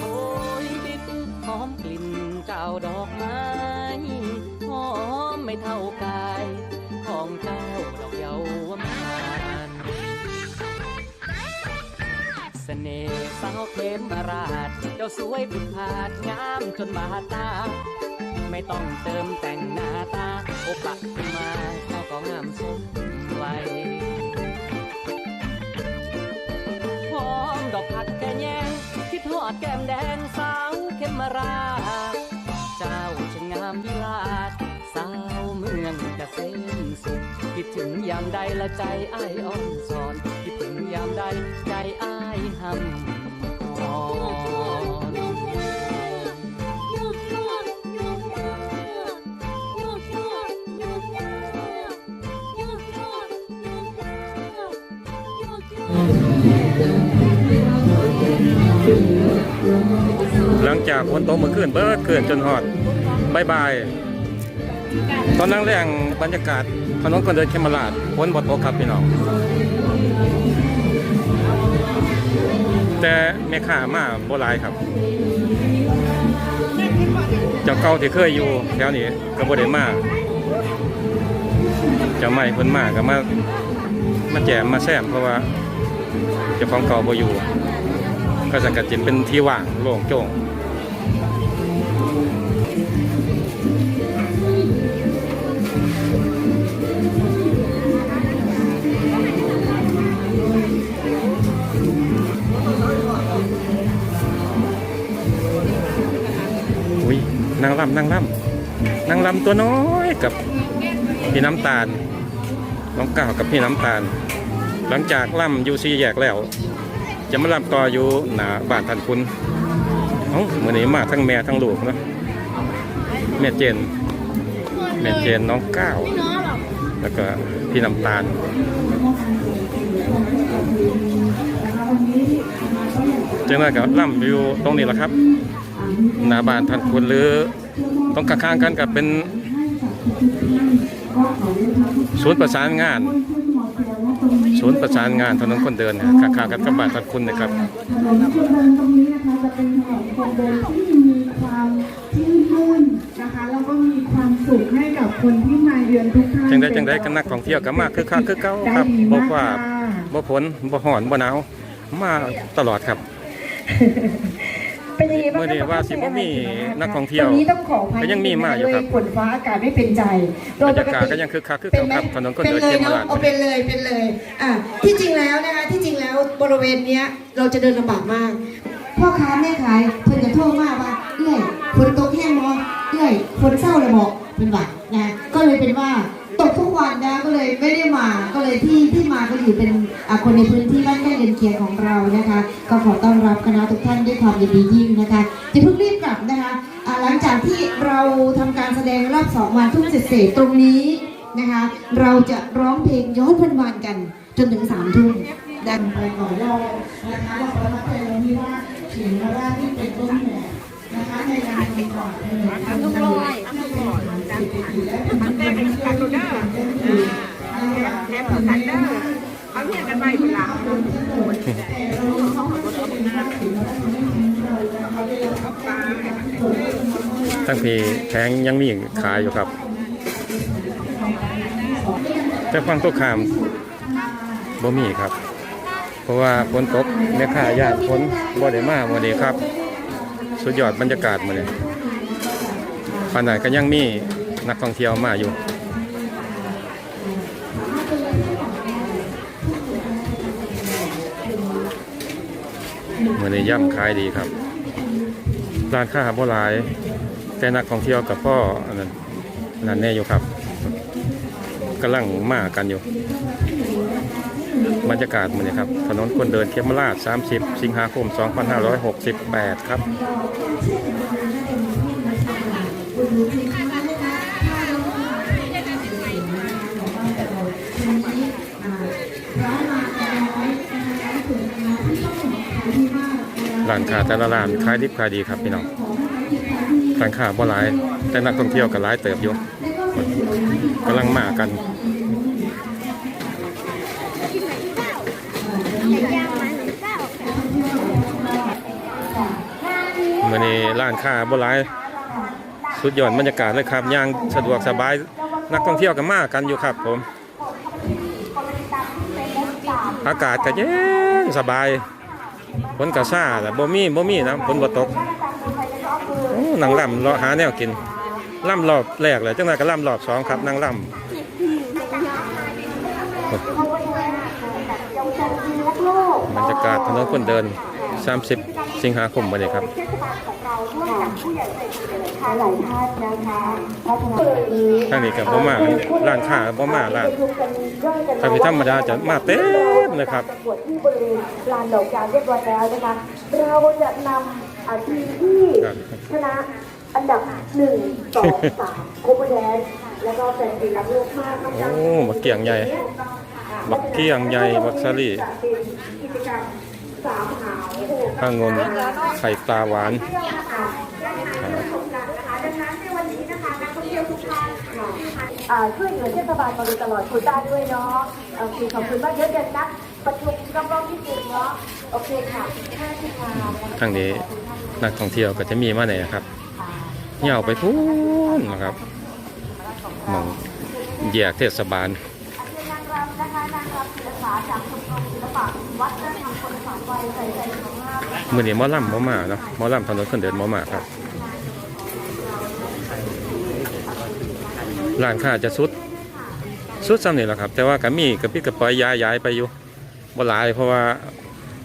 โบยบิดหอมกลิ่นเจ้าดอกไม้หอมไม่เท่ากาย ของเจ้าดอกเยาวมานเสน่ห์สาวเขมราช เจ้าสวยผุดผาดงามจนบาดตา ไม่ต้องเติมแต่งหน้าตา โอปะขึ้นมาเจ้าก็งามสมวัย อดแก้มแดงสาวเขมรา เจ้าช่างงามวิลาศสาวเมืองกเกษมสุขคิดถึงยามใดละใจอ้ายอ่อนสอน คิดถึงยามใดใจอ้ายหำอ่อน หลังจากฝนตกเมื่อคืนเบิดคืนจนฮอดบายบาย ตอนนั่งแรงบรรยากาศถนนคนเดินเคมราดฝนบ่ตกครับพี่น้อง แต่แม่ค้ามาโบ่หลายครับจ้าเก่าที่เคยอยู่แถวนี้ก็บ่ได้มาจ้าใหม่เพิ่นมาก็มามาแจมมาแซมเพราะว่าเจ้าของเก่าบ่อยู่ ก็จะกระจิตเป็นที่ว่างโล่งโจ้งอุ้ยนางลำนางลำนางลำตัวน้อยกับพี่น้ำตาลน้องก้าวกับพี่น้ำตาล หลังจากล่ำยูซีแยกแล้ว จะมาลำต่ออยู่หนาบ้านทันคุณเอ้ามื่อนี้มาทั้งแม่ทั้งลูกเนาะแม่เจนแม่เจนน้องก้าวแล้วก็พี่น้ำตาลจังนั้นก็ล่ำอยู่ตรงนี้แหละครับ หนาบ้านทันคุณหรือตรงข้างกันกับเป็นศูนย์ประสานงาน ศูนย์ประสานงานถนนคนเดินเนี่ยข้างๆกันกับบ้านทันคุณนะครับถนนคนเดินตรงนี้นะคะจะเป็นถนนคนเดินที่มีความชื่นมื่นนะคะแล้วก็มีความสุขให้กับคนที่มาเยือนทุกท่านจังได้จังได้กันนักท่องเที่ยวก็มาคือคักคือเก่าครับบ่ว่าบ่ฝนบ่ร้อนบ่หนาวมาตลอดครับ เป็นยังไงบ้างเมื่อนี้ว่าสิบ่มีนักท่องเที่ยวตรงนี้ต้องขออภัยก็ยังมีมาอยู่ครับฝนฟ้าอากาศไม่เป็นใจโดบรยรปยากกาศติก็ยังคือคักคือเป็เก่านไหมครับถนนคนเป็นเดินเลยเขมเนาะราชเอาเป็นเลยเป็นเลยอะที่จริงแล้วนะคะที่จริงแล้วบริเวณเนี้ยเราจะเดินลำบากมาก พ่อค้าแม่ขายเพิ่นจะโทรมาว่าเอ้ยฝนตกแห้งมอเอ้ยฝนเศร้าเลยบอกเป็นหวัดนะก็เลยเป็นว่า ไม่ได้มาก็เลยที่ที่มาก็อยู่เป็นอะคนในพื้นที่บ้านใกล้เรือนเคียงของเรานะคะ ก็ขอต้อนรับคณะทุกท่านด้วยความยินดียิ่งนะคะจะเพิ่งรีบกลับนะคะอะหลังจากที่เราทำการแสดงรอบสองวันทุ่มเศษๆตรงนี้นะคะ เราจะร้องเพลงย้อนวันวานๆกันจนถึงสามทุ่มดังไปก่อนเรานะคะเราขอรับใจเราที่ว่าถึงว่าที่เป็นต้นแบบนะคะในการทำก่อนเลยทำทุกร้อยทำทุกร้อยการผ่านและทำได้เป็นการดูได้ แค่ผ่านได้เอาเพียงกันไปคนละทั้งพี่แข็งยังมีขายอยู่ครับ แต่ฟังตัวขามบ่มีครับ เพราะว่าฝนตกแม่ค้าญาติฝนบ่ได้มาบ่ได้ครับ สุดยอดบรรยากาศมื้อนี้ปานนั้นก็ยังมีนักท่องเที่ยวมาอยู่ นี้ย่ำขายดีครับ ร้านค้าบ่หลาย แต่นักท่องเที่ยวกับพ่อนนั้นนั่นแน่อยู่ครับกำลังมากันอยู่ บรรยากาศมื่อนี้ครับ ถนนคนเดินเขมราช 30 สิงหาคม 2568 ครับ ร้านค้าแต่ละร้านขายดิบขายดีครับพี่น้องร้านค้าบ่หลาย แต่นักท่องเที่ยวก็หลายเติบอยู่กำลังมากันไก่ย่างมันหรือเปล่านี้ร้านค้าบ่หลายสุดยอดบรรยากาศเลยครับย่างสะดวกสบายนักท่องเที่ยวกันมากกันอยู่ครับผม อากาศก็เย็นสบาย ฝนก็ซ่าแต่บ่มีบ่มีนะฝนบ่ตกนางล่ำรอหาแนวกินล่ำรอบแรกเลยจังไรก็ล่ำรอบสองครับนางล่ำบรรยากาศถนนคนเดิน 30 สิงหาคมวันนี้ครับ หลายท่านนะคะเพราะฉะนั้นทางนี้กับบ่มาร้านค้าบ่มาร้านถ้าเป็นธรรมดาจะมาเต็มเลยครับประกวดที่บริเวณลานดอกจานเรียบร้อยแล้วนะคะเราจะนำอาทีมที่ครับชนะอันดับหนึ่งสองสามโคเปอร์แดนแล้วก็เป็นศิลปโลกมากน้องจังโอ้บักเกียงใหญ่บักเกียงใหญ่บักสาลี่จะเป็นกิจกรรม สามหาวโอ้โหข้างงนไข่ปลาหวานอ่าช่วยเหลือเทศบาลมาโดยตลอดคุณต้าด้วยเนาะโอเคขอบคุณมากเดี๋ยวเดี๋ยวนัดประชุมรอบๆที่หนึ่งเนาะโอเคค่ะห้าสิบห้าทางนี้นักท่องเที่ยวก็จะมีมาไหนครับเหย่าไปพูนนะครับหมองแยกเทศบาลนางรำนะคะนางรำศิลปะจากชมรมศิลปะวัฒนธรรมคนสามวัยใส่ใจของงา มมื่อนี้มอลำมอมาเนาะมอลำถนนคนเดินมอมาครับร้านค้าจะสุดสุดซ้ำนี่แหละครับ แต่ว่าก็มีกระปิดกระปอยย้ายย้ายไปอยู่บ่หลายเพราะว่า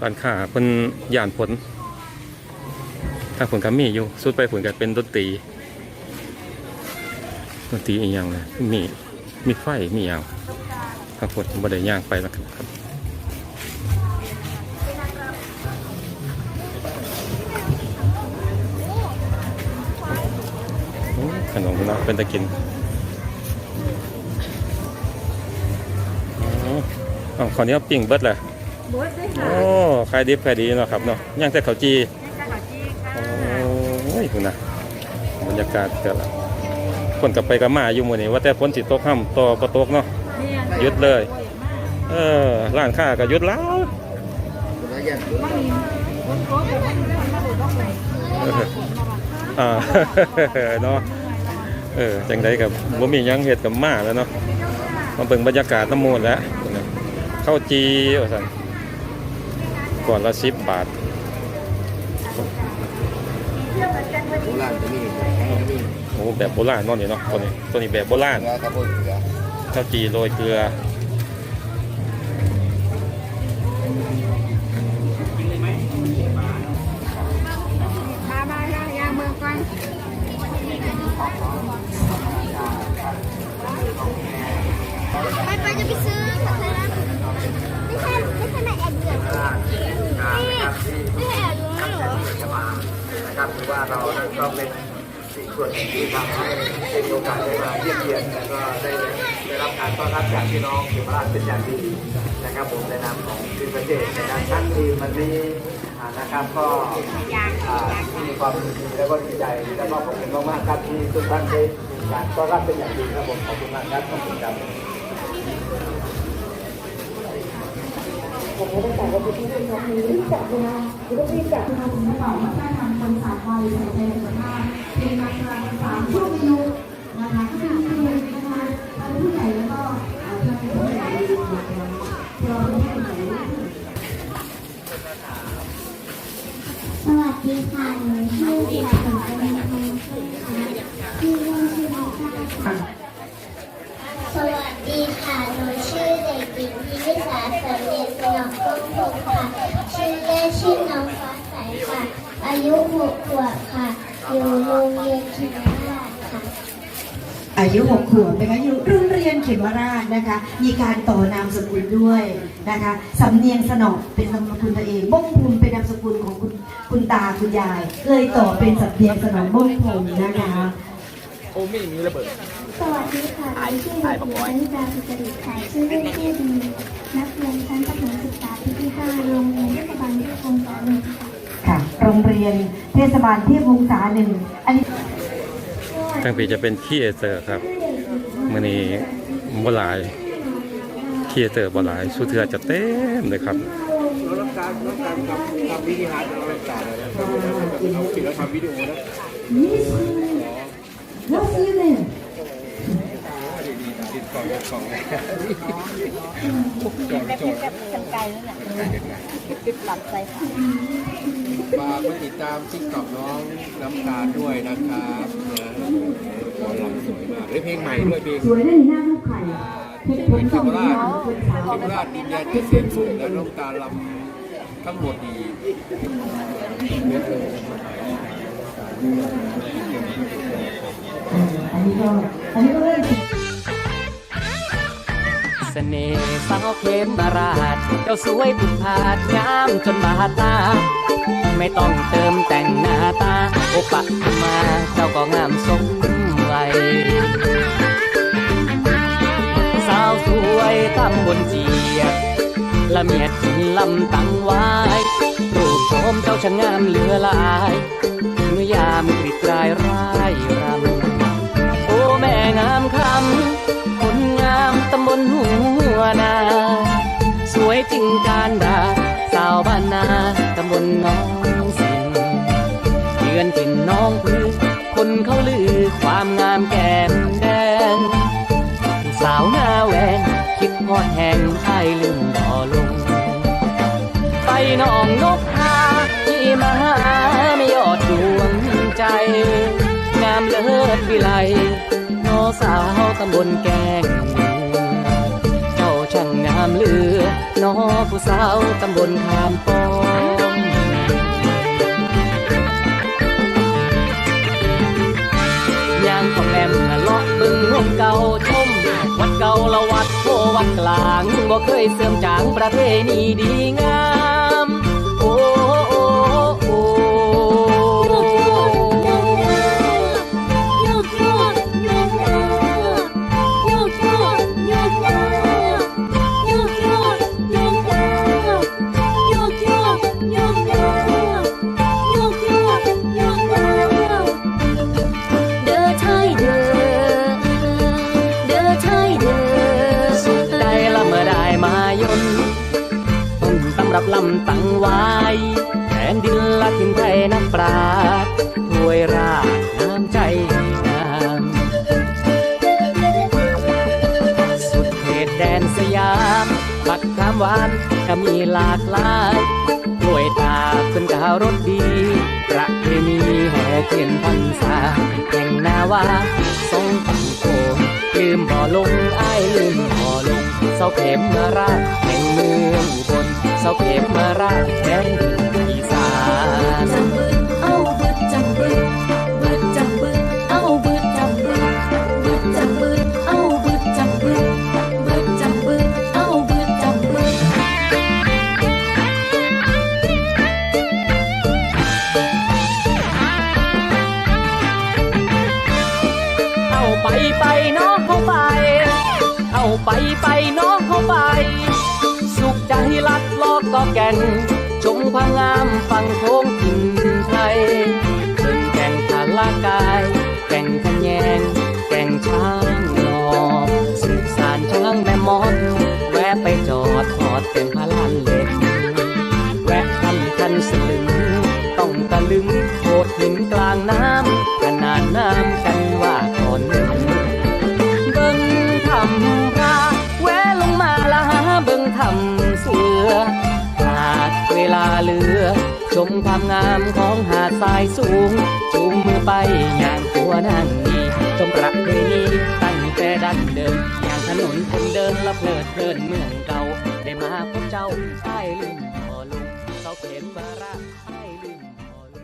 ร้านค้าเพิ่นย่านผลถ้าผลก็มีอยู่สุดไปผลก็เป็นดนตรีดนตรีอีกอย่างเลยมีมีไฟมีอย่างถ้าผลบ่ได้ย่างไปแล้วครับ นมเนาะเป็นตะกินอ๋ออ้าวขอนี้ปิ้งเบิดเลยโอ้ขายดีขายดีเนาะครับเนาะย่างแต่ข้าวจีโอ้ยคุณนะบรรยากาศเกิดละคนกลับไปกับมาอยู่หมื้นี้ว่าแต่ฝนสิตกห้ำต่อบ่ตกเนาะหยุดเลย เออร้านค้าก็หยุดแล้วอ่าเนาะ เออจังไดกับบ่มีหยังเฮ็ดกับมาแล้วเนาะมาเบิ่งบรรยากาศน้ำมูลแล้วข้าวจีว่าซั่นก่อนละ10บาทโบราณก็มีก็มีโอ้แบบโบราณเนาะนี่เนาะตัวนี้ตัวนี้แบบโบราณเกลือครับผมเกลือข้าวจีโรยเกลือ ของทีมประเทศในการทั้งทีมวันนี้นะครับก็มีความยินดีแล้วก็ดีใจแล้วก็ขอบคุณมากๆครับที่ทุกท่านได้การต้อนรับเป็นอย่างดีครับผมขอบคุณมากครับขอบคุณครับผมไม่ได้แต่ว่าคุณที่เป็นน้องนี้รีบจับนะคะหรือว่ารีบจับนะคะผมไม่บอกว่าการทำคนสามวัยใส่ใจสุขภาพเป็นนัการสามชั่วงอา ดีค่ะหนูชื่อเด็กหญิงกนิษฐ์พงชื่อค่ะชื่อนชื่อลิซ่าสวัสดีค่ะหนูชื่อเด็กหญิงพิริสาเสรีสนองก้มพงค่ะ ชื่อเล่นชื่อน้องฟ้าใสค่ะ อายุหกขวบค่ะ อยู่โรงเรียนคินราค่ะ อายุหกขวบนะคะอยู่โรง เรียนเขมราชนะคะ มีการต่อนามสกุลด้วยนะคะสำเนียงสนอเป็นนามสกุลตัวเองบ้งภูมิเป็นนามสกุลของคุณคุณตาคุณยาย เลยต่อเป็นสำเนียงสนอบ้งภูมินะคะสวัสดีค่ะชื่อเด็กหญิงอนิตาสุจริตค่ะชื่อเล่นชื่อดีนักเรียนชั้นประถมศึกษาปีที่5โรงเรียนเทศบาลเทพคงสาหนึ่งค่ะค่ะ โรงเรียนเทศบาลเทพวงศาหนึ่งอันนี้ทั้งปีจะเป็นคีเอเตอร์ครับมื้อนี้ บ่หลายคีเอเตอร์บ่หลายสุเทือจะเต็มเลยครับเองการน้องการทำทำวิดีฮาร์ดเราต่างๆเลยนะเราปิดแล้วทำวิดีโอนะ Miss What's your name ติดกล่องกล่องฝากมาติดตามติ๊กต็อกน้องน้ำตาด้วยนะครับนะกำลังสวยมากเฮ้ยเพลงใหม่ด้วยเพลงสวยได้หน้าลูกไข่เพชรผเพลมงสคำราชคำราชดินแดนที่เสียงสูงแล้วน้องตาลำทั้งหมดดีเยอะเลยอันนี้ก็อันนี้ก็เริ่ม น่ห์สาวเขมมราช เจ้าสวยผุดผาดงามจนบาตา ไม่ต้องเติมแต่งหน้าตา โอปะมาเจ้าก็งามสมวัยสาวสวยตำบนเจียดละเมียดหินลำตั้งไว้รูปโฉมเจ้าช่างงามเหลือลายเมื่อยามกริดรายร่ายรำโอ้แม่งามคำ งามตำบลหัวนา สวยจริงการดาสาวบ้านนาตำบลน้องสินเยือนถิ่นน้องพื้นคนเขาลือความงามแก้มแดง สาวหน้าแหวงคิดฮอดแห่งไอ้ายลืมบ่ลง ไปน้องนกพาที่มาไม่ยอดดวงใจ งามเลิศวิไลน้อสาวตำบลแก่ามเลือน้อผู้สาวตำบลขามปองย่างของแหลมละเลาะบึงร่วมเก่าชม วัดเก่าละวัดโพวัดกลางบ่เคยเสื่อมจางประเพณีดีงาม โอ้ นดินละทินไทยนักปราชญ์ถ้วยราชน้ำใจงามสุดเขตแดนสยามปักคามหวานก็มีหลากหลายกล้วยตาเป็นกาวรสดี ประเพณีแห่เทียนพรรษาแห่งนาวาทรงตั้งโกลืมบ่อลงอ้ายลืมบ่อลงเสาเข็มมาราแห่งเมืองบลเสาเข็มมาราชแดน เอาไปไปน้องเข้าไป สุขใจลัดลอกก็แก่น ชมความงามฝั่งโค้งถิ่นไทยขึ้นแก่งทาลากาย แก่งขะแยง แก่งช้างนอสืบสารช้างแม่มอนแวะไปจอดทอดเป็นพลานเหล็ก แวะทำคันสลึง ต้องตะลึงโขดหินกลางน้ำ มความงามของหาดทรายสูง จูงมือไปอย่างตัวนั่งดีชมประเพนี้ตั้งแต่ดั้งเดิมอย่างถนนคนเดินละเพลิดเพลินเมืองเก่า ได้มาพบเจ้าใต้ลืมบ่ลงเสาเข็มารา